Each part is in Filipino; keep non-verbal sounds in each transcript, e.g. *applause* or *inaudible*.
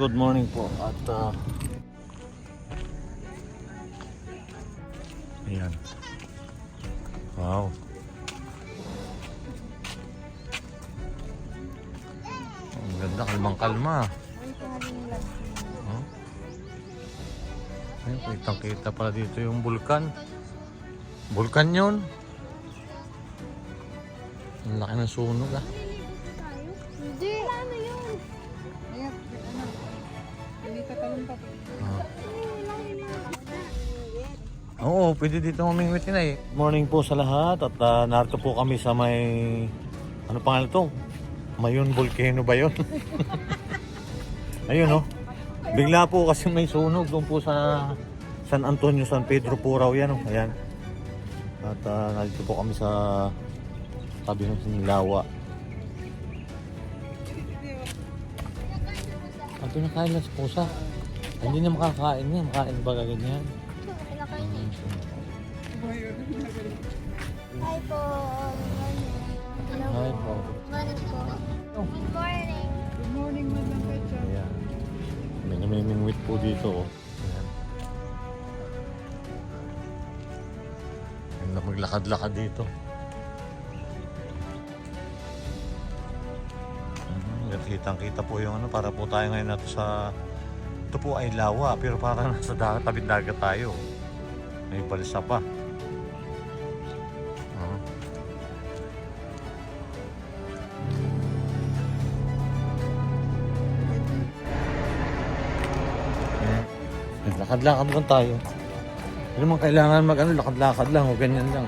good morning po at uh, Ayan. Wow. Ang ganda, kalmang kalma. Oh. Ayun, kitang kita pala dito yung bulkan. Bulkan yun. Ang laki ng sunog ah. Oo, pwede dito mamingwit na eh. Morning po sa lahat at uh, narito po kami sa may... Ano pangalan to? Mayon Volcano ba yun? *laughs* Ayun oh. Bigla po kasi may sunog doon po sa San Antonio, San Pedro po raw yan oh. Ayan. At uh, narito po kami sa tabi ng Sinilawa. Ang pinakain lang sa pusa. Hindi na makakain yan. Makain ba ganyan? Hi po. Hi po. Morning. Good morning. Good morning, Madam Pecha. Ayan. May namimingwit po dito. Ayan. Ayan na maglakad-lakad dito. Kitang-kita po yung ano, para po tayo ngayon nato sa... Ito po ay lawa, pero parang nasa dagat, tabing dagat tayo. May balsa pa. Ah. Ayan. Ayan, Lakad-lakad lang tayo. Hindi naman kailangan mag ano, lakad-lakad lang o ganyan lang.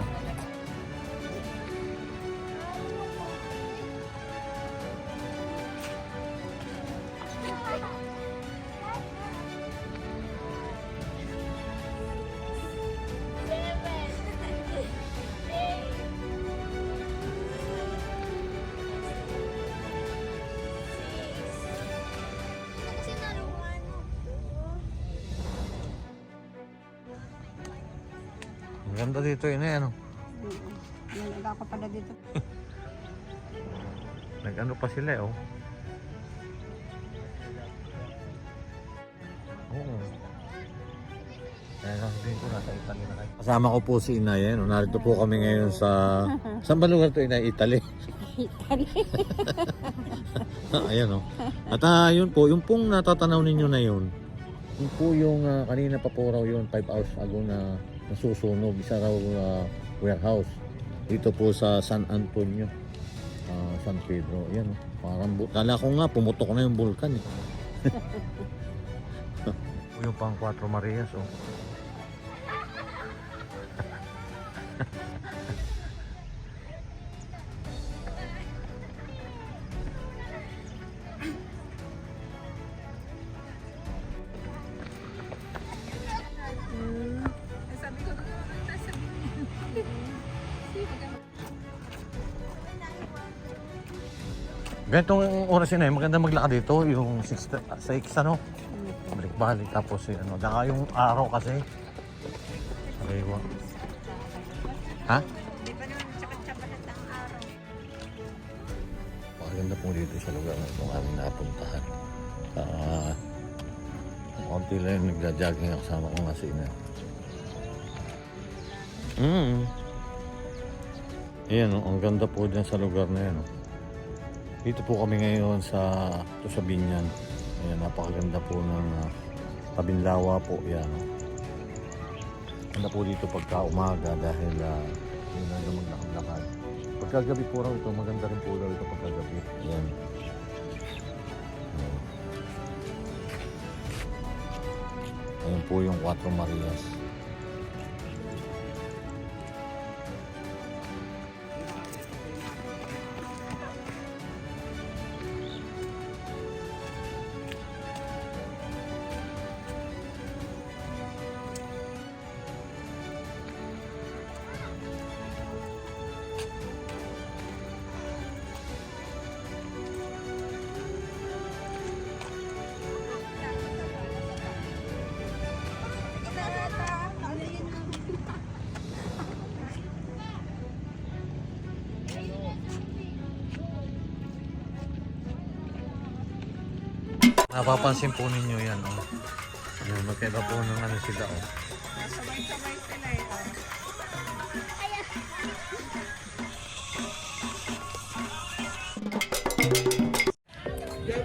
Ang ganda dito yun eh, ano. Yan, nag-ako pala dito. *laughs* Nag-ano pa sila eh, oh. Oo. Kaya sasabihin ko nasa Italy na kayo. Kasama ko po si Inay, eh, no? narito po kami ngayon sa... *laughs* Saan ba lugar to Inay? Italy? *laughs* Italy. Ayan oh. At ah, yun po, yung pong natatanaw ninyo na yun, yun po yung ah, kanina pa po raw yun, 5 hours ago na nasusunog, isa raw ah, warehouse. Dito po sa San Antonio, ah, San Pedro. Ayan oh. Parang, kala ko nga, pumutok na yung vulkan eh. *laughs* yung pang Cuatro Marias oh. *laughs* Ganitong oras yun eh, maganda maglakad dito, yung 6, 6 ano, balik-balik tapos eh, ano, daka yung araw kasi. Ariwa. Ha? Hindi pa naman tsapat-tsapat ang. Maganda po dito sa lugar na itong aming napuntahan. Ah, konti lang yung nagja-jogging ang kasama ko nga si. Mm. Ayan, oh, ang ganda po dyan sa lugar na yan. Oh. Dito po kami ngayon sa ito sa. Ayan, napakaganda po ng uh, Tabinlawa po. Yan. Oh. Ganda po dito pagka umaga dahil uh, yun na maglakad-lakad. Pagkagabi po raw ito, maganda rin po raw ito pagkagabi. Ayan. Ayan. Ayan po yung Cuatro Marias. Napapansin po ninyo yan. Oh. Yung magkaiba po ng ano sila. Oh. Sabay-sabay sila eh.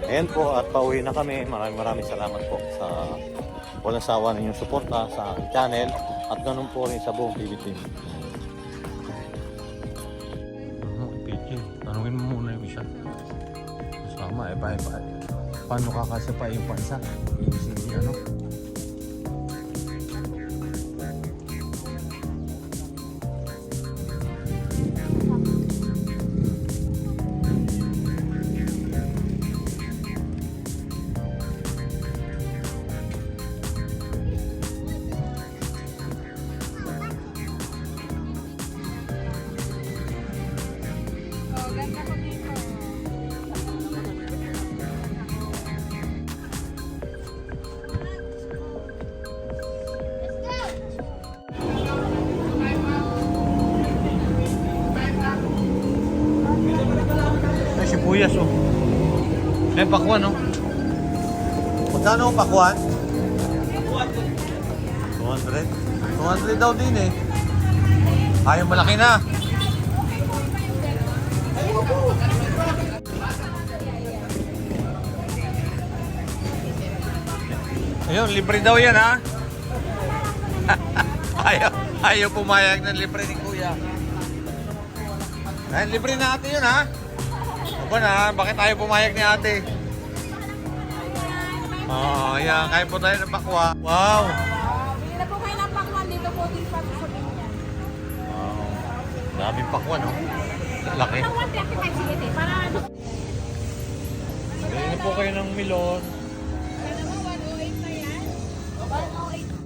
Ayan po at pauwi na kami. Maraming maraming salamat po sa walang sawa ninyong suporta sa channel at ganun po rin sa buong TV team. Ano, PJ, tanungin mo muna yung isa. Sama, eh, pa. Paano ka kasi pa yung pansa? Yung si, ano? Sibuyas oh. May pakwan oh. Magkano ang pakwan? 200. 200 daw din eh. Ayaw malaki na. Ayun, libre daw yan ha. *laughs* ayaw, ayaw pumayag ng libre ni kuya. Ayun, libre na ate yun ha. Alam ko na, bakit tayo pumayag ni ate? Oh, yan. Kain po tayo ng bakwa. Wow! Bili na po kayo ng pakwan. Dito po din pa sa Binyan. Wow. Daming pakwan, no? Laki. Ang po kayo ng milon. Kala mo, 108 na yan? 108